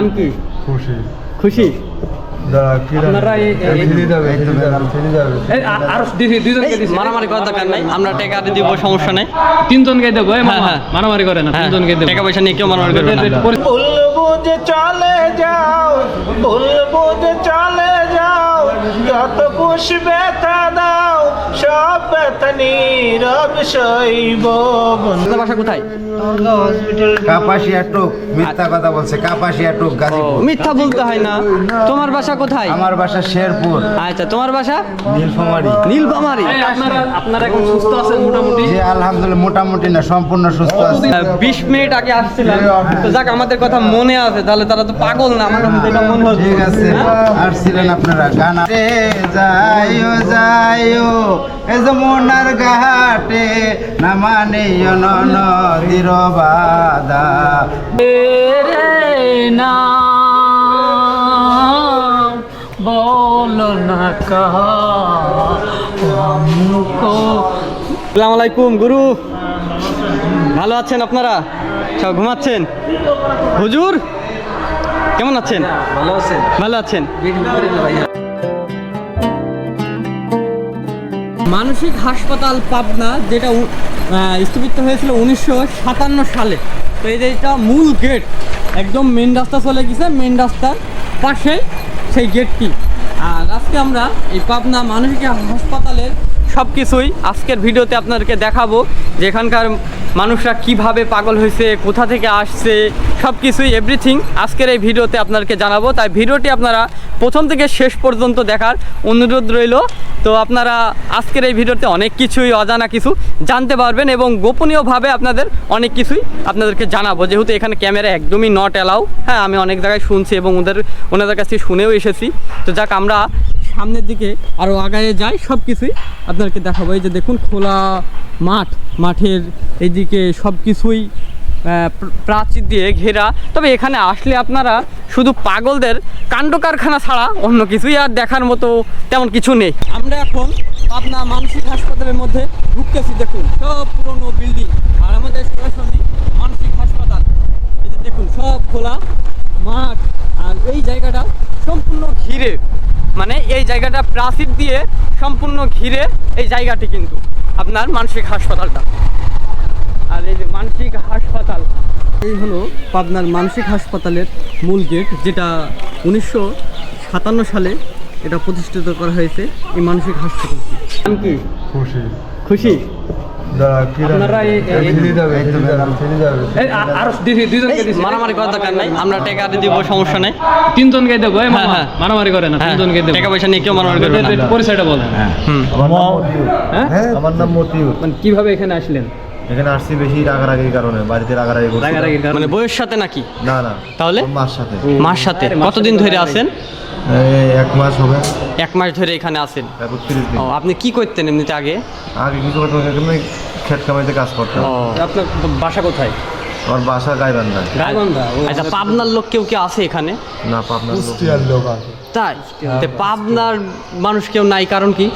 안기. 90. 90. মারামারি করার দরকার নাই আমরা টাকা দিব সমস্যা নেই। তিনজনকে দেবো এই মামা। মারামারি করে না তিনজনকে দেবো টাকা পয়সা নিয়ে কেউ মারামারি করবে না। বলব যে চলে যাও বলব যে চলে যাও যত কুশ ব্যথা দাও সব ব্যথা নীরব সইব আপনার বাসা কোথায়? কাপাসিয়া টুক মিথ্যা কথা বলছে কাপাসিয়া টুক গাজীপুর। মিথ্যা বলতে হয় না। তোমার বাসা কোথায়? আমার বাসা শেরপুর। আচ্ছা তোমার বাসা? নীলফামারি। নীলফামারি। আপনারা আপনারা এখন সুস্থ আছেন মোটামুটি? যে আলহামদুলিল্লাহ মোটামুটি না সম্পূর্ণ সুস্থ আছে। বিশ মিনিট আগে আসছিলাম। তো যাক আমাদের কথা মনে আছে তাহলে তারা তো পাগল না আমার কাছে এটা মনে হচ্ছে। ঠিক আছে আসছিলেন আপনারা গান রে যাইও যাইও এ যমুনার ঘাটে না মানে নদীর বাদা রে নাম বল না সালাম আলাইকুম গুরু। ভালো আছেন আপনারা? সব ঘুমাচ্ছেন? হুজুর কেমন আছেন? ভালো আছেন। ভালো আছেন? মানসিক হাসপাতাল পাবনা যেটা স্থগিত হয়েছিল উনিশশো সাতান্ন সালে। তো এই এটা মূল গেট একদম মেন রাস্তা চলে গেছে মেন রাস্তার পাশে। সেই গেটটি আর আজকে আমরা এই পাবনা মানসিক হাসপাতালের সব কিছুই আজকের ভিডিওতে আপনাদেরকে দেখাবো। যে এখানকার মানুষরা কীভাবে পাগল হয়েছে, কোথা থেকে আসছে সব কিছুই এভরিথিং আজকের এই ভিডিওতে আপনাদেরকে জানাব। তাই ভিডিওটি আপনারা প্রথম থেকে শেষ পর্যন্ত দেখার অনুরোধ রইল। তো আপনারা আজকের এই ভিডিওতে অনেক কিছুই অজানা কিছু জানতে পারবেন এবং গোপনীয়ভাবে আপনাদের অনেক কিছুই আপনাদেরকে জানাব। যেহেতু এখানে ক্যামেরা একদমই নট অ্যালাউ হ্যাঁ আমি অনেক জায়গায় শুনছি এবং ওদের ওনাদের কাছে শুনেও এসেছি। তো যাক, আমরা সামনের দিকে আরও আগায়ে যাই সব কিছুই আপনাদেরকে দেখাবো। এই যে দেখুন, খোলা মাঠ, মাঠের এইদিকে সব কিছুই প্রাচীর দিয়ে ঘেরা। তবে এখানে আসলে আপনারা শুধু পাগলদের কাণ্ড কারখানা ছাড়া অন্য কিছুই আর দেখার মতো তেমন কিছু নেই। আমরা এখন আপনার মানসিক হাসপাতালের মধ্যে ঢুকতেছি, দেখুন, সব পুরনো বিল্ডিং আর আমাদের সরাসরি মানসিক হাসপাতাল। দেখুন, সব খোলা মাঠ আর এই জায়গাটা সম্পূর্ণ ঘিরে। মানে এই জায়গাটা প্রাচীর দিয়ে সম্পূর্ণ ঘিরে এই জায়গাটি কিন্তু আপনার মানসিক হাসপাতালটা। আর এই যে মানসিক হাসপাতাল এই হলো পাবনার মানসিক হাসপাতালের মূল গেট যেটা উনিশশো সাতান্ন সালে এটা প্রতিষ্ঠিত করা হয়েছে এই মানসিক হাসপাতালটি। নাম কি? খুশি। খুশি? কি মারামারি করার দরকার নাই আমরা টাকা দিব সমস্যা নেই তিনজনকে দেবো এই মামা। মারামারি করে না তিনজনকে দেবো টাকা পয়সা নিয়ে কেউ মারামারি করবে না পরিচয়টা বলেন আমার নাম মতিউর হ্যাঁ আমার নাম মতিউর মানে কীভাবে এখানে আসলেন এখানে আসছি বেশি রাগারাগির কারণে বাড়িতে রাগারাগি রাগারাগির কারণে মানে বইয়ের সাথে নাকি না না তাহলে? মার সাথে মার সাথে কতদিন ধরে। আছেন এক মাস হবে এক মাস ধরে এখানে আছেন আপনি কি করতেন এমনিতে আগে আগে কিছু করতে এখানে খেট কামাইতে কাজ করতাম। আপনার বাসা কোথায়? আমার বাসা গাইবান্ধা। গাইবান্ধা? আচ্ছা পাবনার লোক কেউ কি আছে এখানে? না পাবনার লোক তাই? পাবনার মানুষ কেউ নাই কারণ কি?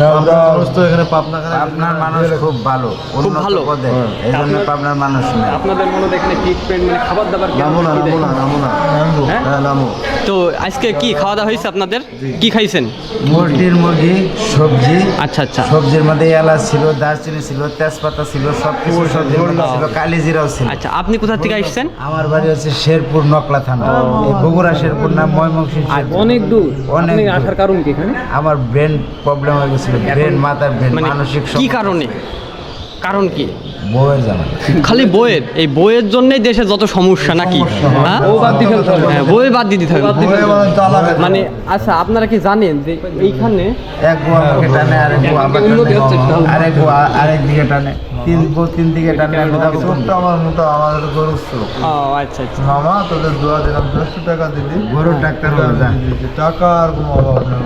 মানুষ তো এখানে পাবনা আপনার মানুষ খুব ভালো উন্নত ভালো। এই জন্য আপনার মানুষ নেই। আপনাদের মনে এখানে ট্রিটমেন্ট মানে খাবার দাবার কেমন? নামো না কি দেয়? নামো না নামো না নামো তো আজকে কি খাওয়া দাওয়া হয়েছে আপনাদের? কি খাইছেন? মুরগির মুরগি সবজি। আচ্ছা আচ্ছা। সবজির মধ্যে এলাচ ছিল দারচিনি ছিল তেজপাতা ছিল সব কিছু সবজির মধ্যে ছিল কালিজিরাও ছিল। আচ্ছা আপনি কোথা থেকে আসছেন? আমার বাড়ি হচ্ছে শেরপুর নকলা থানা। বগুড়া শেরপুর নাম ময়মনসিংহ। অনেক দূর। অনেক আসার কারণ কি এখানে? আমার ব্রেন প্রবলেম হয়ে গেছিল ব্রেন মাথার ব্রেন মানে মানসিক কি কারণে? কারণ কি? জানা খালি বইয়ের এই বইয়ের জন্যই দেশে যত সমস্যা নাকি? হ্যাঁ। ও বাদ। হ্যাঁ, বই বাদ দিতে হবে। মানে আচ্ছা আপনারা কি জানেন যে এইখানে এক টানে আরেক। আরেক আরেক দিকে টানে। তিন তিন দিকে টানে আমি আমার ও আচ্ছা আচ্ছা। মামা তোদের দোয়া দিলাম দেড়শো টাকা দিলি। গরুর ডাক্তার। টাকা আর কোনো অভাব নেই।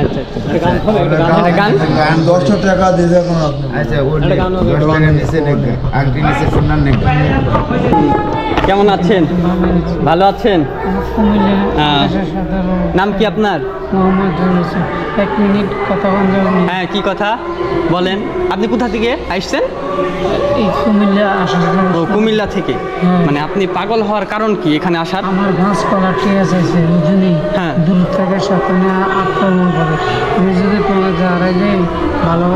আচ্ছা আচ্ছা একটা গান হবে, একটা গান একটা গান গান দশশো টাকা দিয়ে দেখুন আপনি আচ্ছা ও একটা গান হবে, দশ টাকা নিচে নেবে আংটি নিচে সোনার নেবে কেমন আছেন? ভালো আছেন? নাম কি আপনার? এক মিনিট কথা হ্যাঁ কি কথা? বলেন। আপনি কোথা থেকে আসছেন? ও কুমিল্লা থেকে। হ্যাঁ। মানে আপনি পাগল হওয়ার কারণ কি এখানে আসার? আমার ঘাস কলা ঠিক আছে বুঝলি? হ্যাঁ। দূর থেকে সাথে আক্রমণ করে। আমি যদি তোমার দাঁড়াই যাই ভালো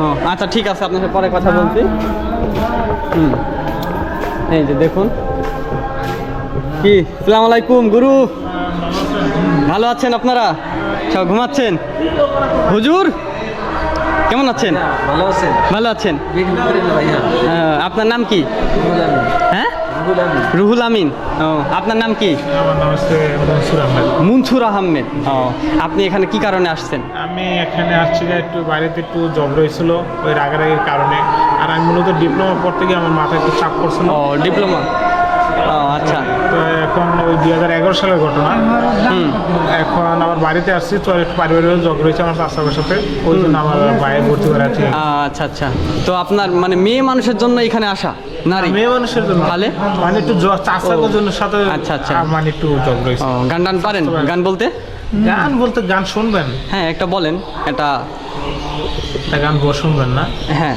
ও আচ্ছা ঠিক আছে আপনার সাথে পরে কথা বলছি। হুম। এই যে দেখুন। কি সালাম আলাইকুম গুরু। ভালো আছেন আপনারা? সব ঘুমাচ্ছেন? হুজুর কেমন আছেন? ভালো আছেন। ভালো আছেন। আপনার নাম কি? হ্যাঁ? রুহুল আমিন। ও। আপনার নাম কি? আমার নাম হচ্ছে মনসুর আহমেদ। মুনসুর আহমেদ। ও। আপনি এখানে কি কারণে আসছেন? আমি এখানে আসছি যে একটু বাইরেতে একটু জব রয়েছিল ওই রাগারাগির কারণে। আর আমি মূলত ডিপ্লোমা পড়তে গিয়ে আমার মাথায় একটু চাপ পড়ছিল। ও ডিপ্লোমা। ও আচ্ছা। ওই দুই হাজার এগারো সালের ঘটনা। এখন আমার বাড়িতে আসছি তো একটু পারিবারিক জব রয়েছে আমার চাষাবের সাথে। ওই জন্য আমার বাইরে ভর্তি করে আছে আচ্ছা আচ্ছা। তো আপনার মানে মেয়ে মানুষের জন্য এখানে আসা নারী? মেয়ে মানুষের জন্য। তাহলে? মানে একটু চাষার জন্য সাথে আচ্ছা, আচ্ছা। মানে একটু জব রয়েছে গান টান পারেন? গান বলতে? গান বলতে গান শুনবেন। হ্যাঁ একটা বলেন এটা তা গান শুনবেন না। হ্যাঁ।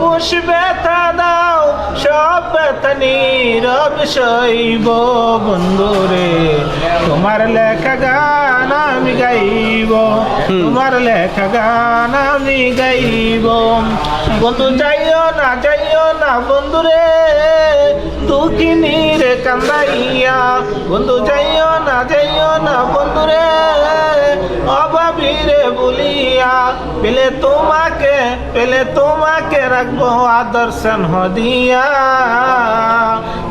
খুশি ব্যথা দাও, সব ব্যথা নীরব সইব বন্ধুরে। তোমার লেখা গান আমি গাইব, তোমার লেখা গান আমি গাইব। বন্ধু, যাইও না যাইও না বন্ধুরে, দুঃখিনী রে কান্দাইয়া। বন্ধু, যাইও না যাইও না বন্ধুরে, অভাবী রে বলিয়া, পেলে তোমাকে পেলে তোমাকে রাখব আদর স্নেহ দিয়া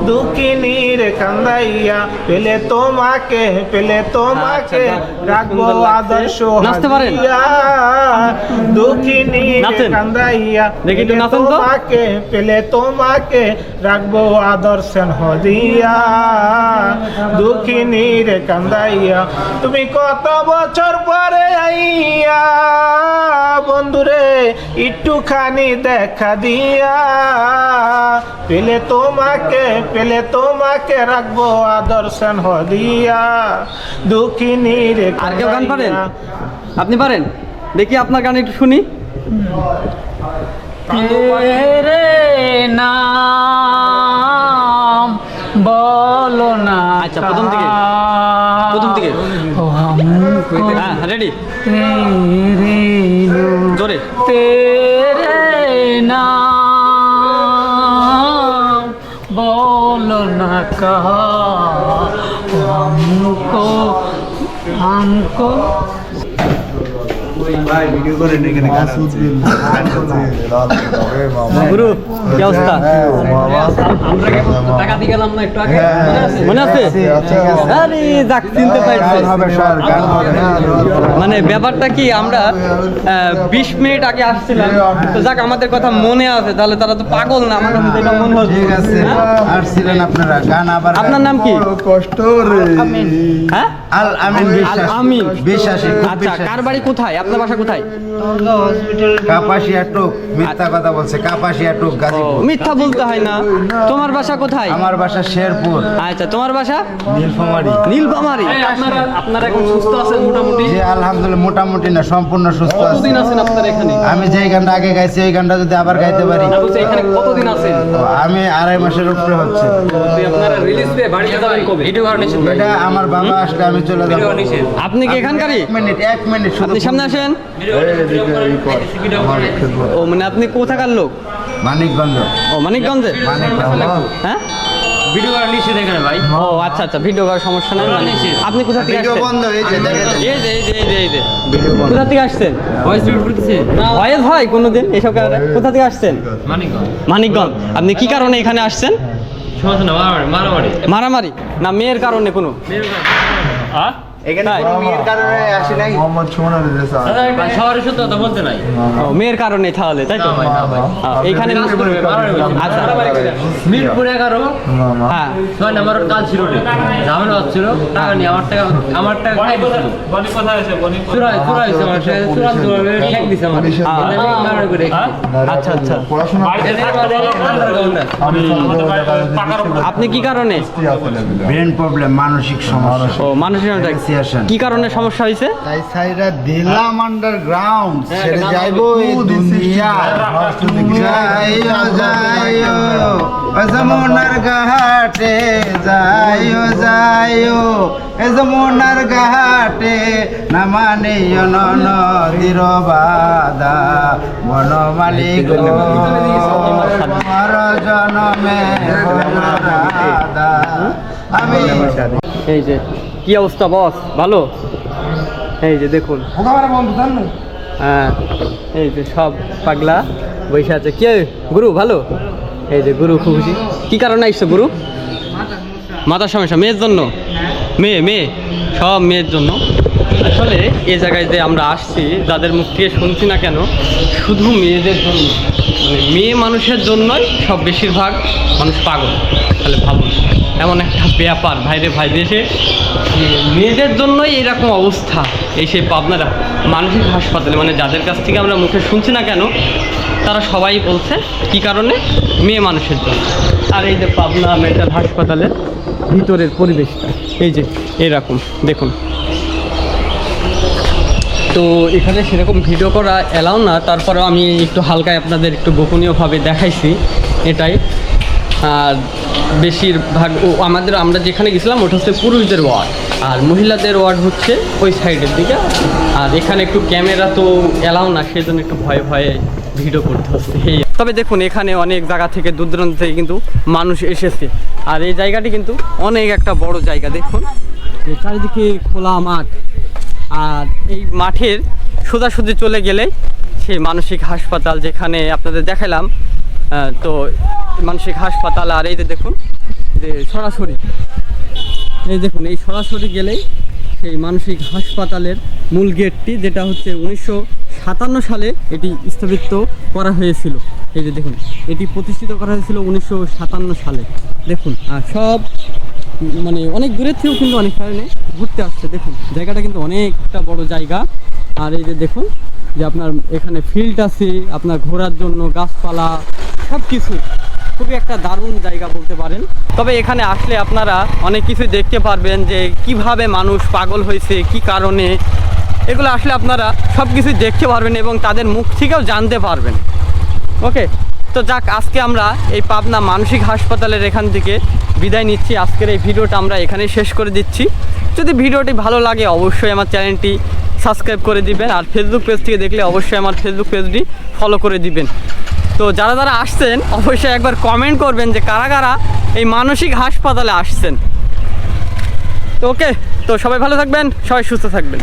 দুঃখিনী রে কান্দাইয়া পেলে তোমাকে পেলে তোমাকে আচ্ছা, রাখব আদর্শ? দুঃখিনী কান্দাইয়া পেলে। তোমাকে পেলে তোমাকে রাখব আদর স্নেহ দিয়া দুঃখিনী রে কান্দাইয়া তুমি কত বছর পরে আইয়া বন্ধুরে একটুখানি দেখা দিয়া। পেলে তোমাকে পেলে তোমাকে রাখব আদর্শন হদিয়া দুঃখিনীর আর কেউ গান পারেন? আপনি পারেন? দেখি আপনার গান একটু শুনি। রে নাম বলো না আচ্ছা প্রথম থেকে। প্রথম থেকে। Ready bangko. যাক হ্যাঁ, মানে ব্যাপারটা কি আমরা বিশ মিনিট আগে আসছিলাম। তো যাক আমাদের কথা মনে আছে তাহলে তারা তো পাগল না আমার হ্যাঁ? আপনার নাম কি? কষ্ট হ্যাঁ? আমিন। বিশ্বাসী। আচ্ছা কার বাড়ি কোথায়? আপনার বাসা কোথায়? কাপাসিয়া টুক মিথ্যা কথা বলছে কাপাসিয়া টুক গাজীপুর মিথ্যা বলতে হয় না। তোমার বাসা কোথায়? আমার বাসা শেরপুর। আচ্ছা তোমার বাসা নীলফামারী। নীলফামারী। আপনারা আপনারা এখন সুস্থ আছেন মোটামুটি? যে আলহামদুলিল্লাহ মোটামুটি না সম্পূর্ণ সুস্থ আছে। কতদিন আছেন আপনারা এখানে? আমি যেই গানটা আগে গাইছি ওই গানটা যদি আবার গাইতে পারি। এখানে কতদিন আছেন? আমি আড়াই মাসের উপরে হচ্ছে। আপনারা রিলিজ বাড়িতে যাবেন কবে? ভিডিও কারণে এটা আমার বাবা আসলে আমি চলে যাব। আপনি কি এখানকারই এক মিনিট এক মিনিট আপনি সামনে আসেন। ও মানে আপনি কোথাকার লোক? মানিকগঞ্জ। ও মানিকগঞ্জে? মানিকগঞ্জ। হ্যাঁ? ভিডিও করার নিষেধ এখানে ভাই। ও আচ্ছা আচ্ছা ভিডিও করার সমস্যা নাই মানে আপনি কোথা থেকে আসছেন? বন্ধ এই যে এই যে এই যে এই যে। এই যে কোথা থেকে আসছেন? ভয়েস রিড করতেছে। ভয়েস হয় কোনোদিন এসব কারণে? কোথা থেকে আসছেন? মানিকগঞ্জ। মানিকগঞ্জ। আপনি কি কারণে এখানে আসছেন? মারামারি না মেয়ের কারণে কোনো? মেয়ের কারণে ও মেয়ের কারণে তাহলে তাই তো? হ্যাঁ, এইখানে আচ্ছা মিরপুর এগারো। হ্যাঁ। ছয় নাম্বার ঝামেলা হচ্ছিল। টাকা নিয়ে আমার টাকা আমার টাকা। আচ্ছা আচ্ছা। মানে আপনি কি কারণে? মানসিক সমস্যা। ও Association। কি কারণে সমস্যা হয়েছে তাই সাইরা দিলাম আন্ডারগ্রাউন্ড ছেড়ে যাইবো এই দুনিয়া। যাইও যাইও যমুনার ঘাটে যাইও যাইও এ যমুনার ঘাটে না মানিও নদীর বাদা বন মালিক আমার জনমে আমি এই যে। কি অবস্থা বস? ভালো? এই যে দেখুন। হ্যাঁ এই যে সব পাগলা বসে আছে। কে? গুরু ভালো? এই যে গুরু খুব খুশি। কি কারণে আসছো গুরু? মাথার সমস্যা মেয়ের জন্য? মেয়ে মেয়ে সব মেয়ের জন্য। আসলে এ জায়গায় যে আমরা আসছি যাদের মুখ থেকে শুনছি না কেন শুধু মেয়েদের জন্য মানে মেয়ে মানুষের জন্যই সব বেশিরভাগ মানুষ পাগল। তাহলে ভাবুন। এমন একটা ব্যাপার, ভাইরে ভাই দেশে মেয়েদের জন্যই এরকম অবস্থা। এই সেই পাবনারা মানসিক হাসপাতালে মানে যাদের কাছ থেকে আমরা মুখে শুনছি না কেন, তারা সবাই বলছে, কি কারণে? মেয়ে মানুষের জন্য। আর এই যে পাবনা মেন্টাল হাসপাতালের ভিতরের পরিবেশটা, এই যে, এরকম, দেখুন। তো এখানে সেরকম ভিডিও করা এলাও না, তারপরেও আমি একটু হালকায় আপনাদের একটু গোপনীয়ভাবে দেখাইছি, এটাই। বেশিরভাগ ও আমাদের, আমরা যেখানে গেছিলাম, ওটা হচ্ছে পুরুষদের ওয়ার্ড। আর মহিলাদের ওয়ার্ড হচ্ছে ওই সাইডের দিকে। আর এখানে একটু ক্যামেরা তো এলাও না সেই জন্য একটু ভয়ে ভয়ে ভিডিও করতে হচ্ছে। তবে দেখুন, এখানে অনেক জায়গা থেকে, দূর দূরান্ত থেকে কিন্তু মানুষ এসেছে। আর এই জায়গাটি কিন্তু অনেক একটা বড় জায়গা, দেখুন। চারিদিকে খোলা মাঠ। আর এই মাঠের সোজাসুজি চলে গেলে সেই মানসিক হাসপাতাল যেখানে আপনাদের দেখালাম তো মানসিক হাসপাতাল আর এই যে দেখুন, যে সরাসরি, এই দেখুন, এই সরাসরি গেলেই সেই মানসিক হাসপাতালের মূল গেটটি, যেটা হচ্ছে উনিশশো সাতান্ন সালে এটি স্থাপিত করা হয়েছিল। এই যে দেখুন, এটি প্রতিষ্ঠিত করা হয়েছিল উনিশশো সাতান্ন সালে। দেখুন, আর সব মানে অনেক দূরের থেকেও কিন্তু অনেক কারণে ঘুরতে আসছে। দেখুন, জায়গাটা কিন্তু অনেকটা বড় জায়গা। আর এই যে দেখুন, যে আপনার এখানে ফিল্ড আছে, আপনার ঘোরার জন্য গাছপালা সব কিছু খুবই একটা দারুণ জায়গা বলতে পারেন। তবে এখানে আসলে আপনারা অনেক কিছু দেখতে পারবেন যে কীভাবে মানুষ পাগল হয়েছে, কি কারণে। এগুলো আসলে আপনারা সব কিছুই দেখতে পারবেন এবং তাদের মুখ থেকেও জানতে পারবেন। ওকে? তো যাক, আজকে আমরা এই পাবনা মানসিক হাসপাতালের এখান থেকে বিদায় নিচ্ছি। আজকের এই ভিডিওটা আমরা এখানেই শেষ করে দিচ্ছি। যদি ভিডিওটি ভালো লাগে, অবশ্যই আমার চ্যানেলটি সাবস্ক্রাইব করে দিবেন। আর ফেসবুক পেজ থেকে দেখলে অবশ্যই আমার ফেসবুক পেজটি ফলো করে দিবেন। তো যারা যারা আসছেন, অবশ্যই একবার কমেন্ট করবেন যে কারা কারা এই মানসিক হাসপাতালে আসছেন। তো ওকে তো সবাই ভালো থাকবেন, সবাই সুস্থ থাকবেন।